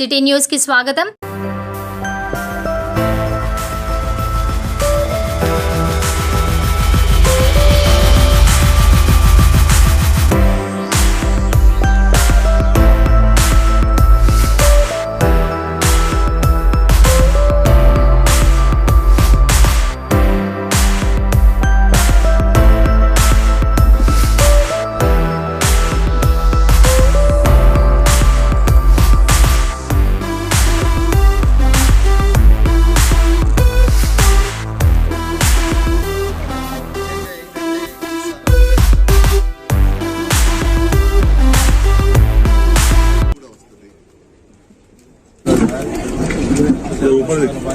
City news కి స్వాగతం का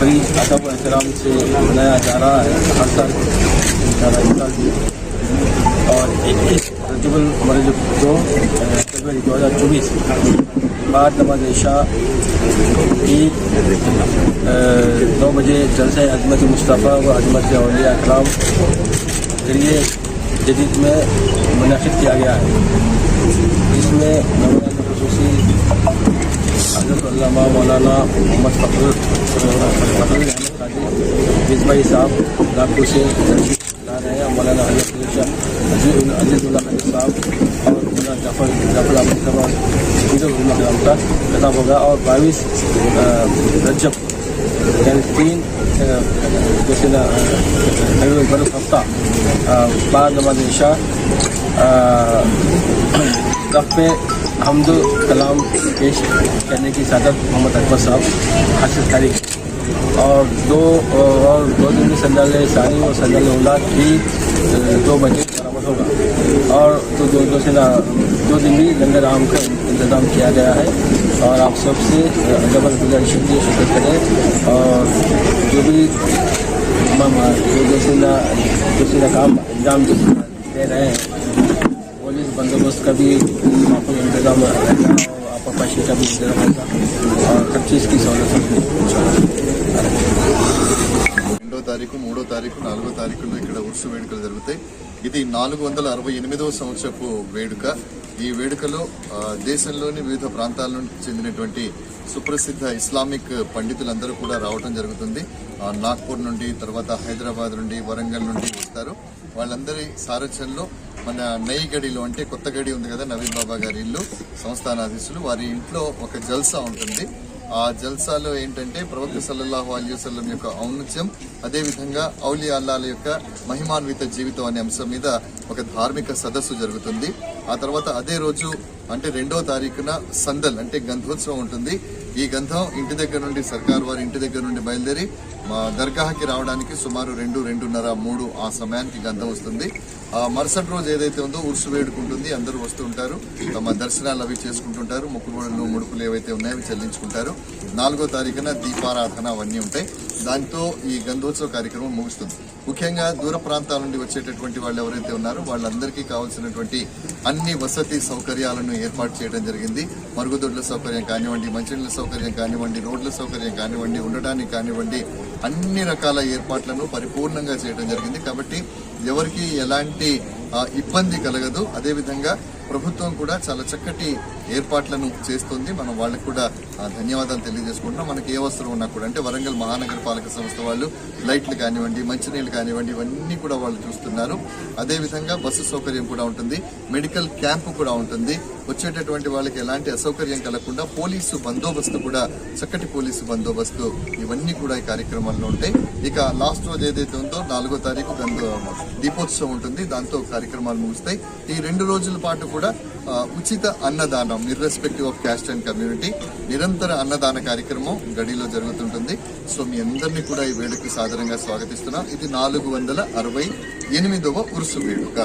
बड़ी अदब एहतराम से मनाया जा रहा है हर साल और इक्कीस रजबुल मरज दो फरवरी दो हज़ार चौबीस बाद नमाज़ ईशा की नौ बजे जलसा अजमत मुस्तफ़ा व अजमत अलिया कराम ज़रिए जदीद में मुनद किया गया है इसमें मौलाना खसूसी हजरत अल्लामा मौलाना मोहम्मद फखर फखर अहमद काजी मिसबाई साहब नागपुर से तशरीफ ला रहे हैं मौलाना हजरत शाह अजीजुल्ला खान साहब और मौलाना जाफर जाफर अहमद खबर कलाम का खिताब होगा और बाईस रजब यानी तीन अ, जैसे ना बरस हफ्ता अ, बाद नमाज ईशा रफ पे हमद कलाम पेश करने की सादत मोहम्मद अकबर साहब हासिल करी और दो और दो दिन में संजाल सानी और संजाल भी अ, दो बजे बरामद होगा। और तो दो दो से दो दिन भी लंगर आम का इंतज़ाम किया गया है। और आप सबसे जबर गुजारिश शिरकत करें। और जो भी जो जैसे ना जैसे ना काम अंजाम दे रहे हैं पुलिस बंदोबस्त का भी आपको इंतजाम रहेगा और आपका पैसे का भी इंतजाम रहेगा और हर चीज़ की सहूलत होगी రెండో తారీఖు మూడో తారీఖు నాలుగో తారీఖులో ఇక్కడ ఉర్సు వేడుకలు జరుగుతాయి ఇది నాలుగు వందల అరవై ఎనిమిదవ సంవత్సరపు వేడుక ఈ వేడుకలో దేశంలోని వివిధ ప్రాంతాల నుండి చెందినటువంటి సుప్రసిద్ధ ఇస్లామిక్ పండితులందరూ కూడా రావడం జరుగుతుంది. నాగ్పూర్ నుండి తర్వాత హైదరాబాద్ నుండి వరంగల్ నుండి వస్తారు. వాళ్ళందరి సారథ్యంలో మన గడిలో అంటే కొత్త గడి ఉంది కదా నవీన్ బాబా గారి ఇల్లు సంస్థానాధీశులు వారి ఇంట్లో ఒక జల్సా ఉంటుంది. ఆ జల్సాలో ఏంటంటే ప్రవక్త సల్లల్లాహు అలీ యొక్క ఔన్నత్యం అదేవిధంగా ఔలియా అల్లాల యొక్క మహిమాన్విత జీవితం అనే అంశం మీద ఒక ధార్మిక సదస్సు జరుగుతుంది. ఆ తర్వాత అదే రోజు అంటే రెండో తారీఖున సందల్ అంటే గంధోత్సవం ఉంటుంది. ఈ గంధం ఇంటి దగ్గర నుండి సర్కార్ వారి ఇంటి దగ్గర నుండి బయలుదేరి మా దర్గాహకి రావడానికి సుమారు రెండు రెండున్నర మూడు ఆ సమయానికి గంధం వస్తుంది. ఆ మరుసటి రోజు ఏదైతే ఉందో ఉరుసు వేడుకుంటుంది అందరూ వస్తూ ఉంటారు. తమ దర్శనాలు అవి చేసుకుంటుంటారు. మొక్కుబడులు ముడుపులు ఏవైతే ఉన్నాయో అవి చెల్లించుకుంటారు. నాలుగో తారీఖున దీపారాధన అవన్నీ ఉంటాయి. దాంతో ఈ గంధోత్సవ కార్యక్రమం ముగుస్తుంది. ముఖ్యంగా దూర ప్రాంతాల నుండి వచ్చేటటువంటి వాళ్ళు ఎవరైతే ఉన్నారో వాళ్ళందరికీ కావాల్సినటువంటి అన్ని వసతి సౌకర్యాలను ఏర్పాటు చేయడం జరిగింది. మరుగుదొడ్ల సౌకర్యం కానివ్వండి మంచినీళ్ళ సౌకర్యం కానివ్వండి రోడ్ల సౌకర్యం కానివ్వండి ఉండడానికి కానివ్వండి అన్ని రకాల ఏర్పాట్లను పరిపూర్ణంగా చేయడం జరిగింది. కాబట్టి ఎవరికి ఎలాంటి ఇబ్బంది కలగదు. అదేవిధంగా ప్రభుత్వం కూడా చాలా చక్కటి ఏర్పాట్లను చేస్తుంది. మనం వాళ్ళకి కూడా ఆ, ధన్యవాదాలు తెలియజేసుకుంటున్నాం. మనకి ఏ అవసరం ఉన్నా కూడా అంటే వరంగల్ మహానగర పాలక సంస్థ వాళ్ళు లైట్లు కానివ్వండి మంచినీళ్ళు కానివ్వండి ఇవన్నీ కూడా వాళ్ళు చూస్తున్నారు. అదేవిధంగా బస్సు సౌకర్యం కూడా ఉంటుంది. మెడికల్ క్యాంపు కూడా ఉంటుంది. వచ్చేటటువంటి వాళ్ళకి ఎలాంటి అసౌకర్యం కలగకుండా పోలీసు బందోబస్తు కూడా చక్కటి పోలీసు బందోబస్తు ఇవన్నీ కూడా ఈ కార్యక్రమాల్లో ఉంటాయి. ఇక లాస్ట్ రోజు ఏదైతే ఉందో నాలుగో తారీఖు గంధ దీపోత్సవం ఉంటుంది. దాంతో కార్యక్రమాలు ముగుస్తాయి. ఈ రెండు రోజుల పాటు కూడా ఉచిత అన్నదానం irrespective of caste and community నిరంతర అన్నదాన కార్యక్రమం గడిలో జరుగుతుంటుంది. సో మీ అందరినీ కూడా ఈ వేడుకకి సాదరంగా స్వాగతిస్తున్నాం. ఇది నాలుగు వందల అరవై ఎనిమిదవ ఉరుసు వేడుక.